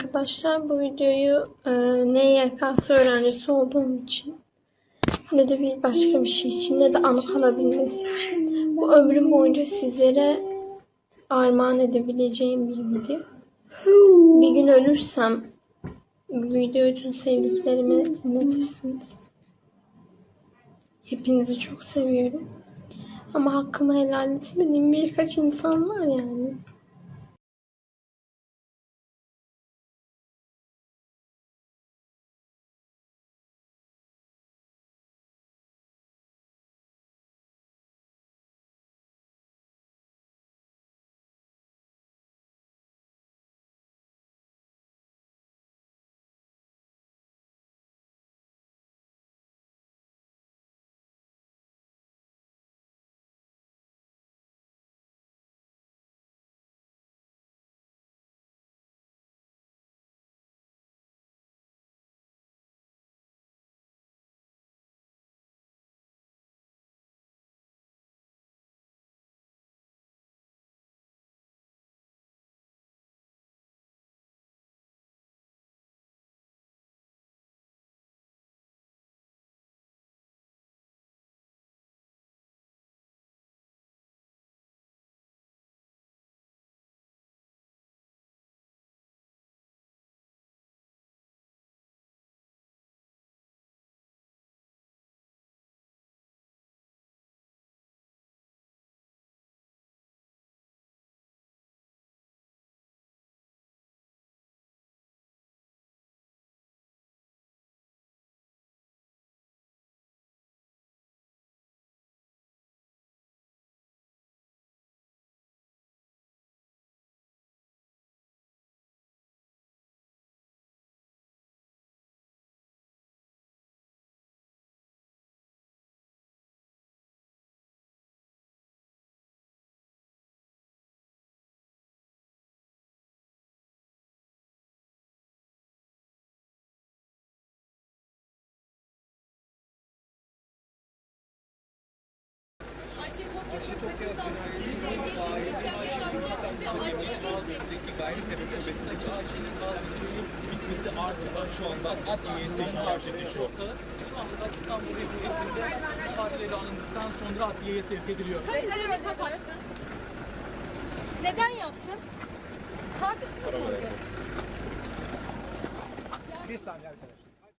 Arkadaşlar bu videoyu e, ne YKS öğrencisi olduğum için ne de bir başka bir şey için ne de anı kalabilmesi için bu ömrüm boyunca sizlere armağan edebileceğim bir video. Bir gün ölürsem bu videoyu tüm sevdiklerime dinletirsiniz. Hepinizi çok seviyorum. Ama hakkımı helal etmediğim birkaç insan var yani. Şubesindeki Ayşe'nin kaldırılığının bitmesi ardından şu anda adliyesinin harcı Şu anda İstanbul Emniyetinde ifadeleri alındıktan sonra adliyeye sevk ediliyor. Neden yaptın? Tartıştınız mı? Bir saniye arkadaşlar.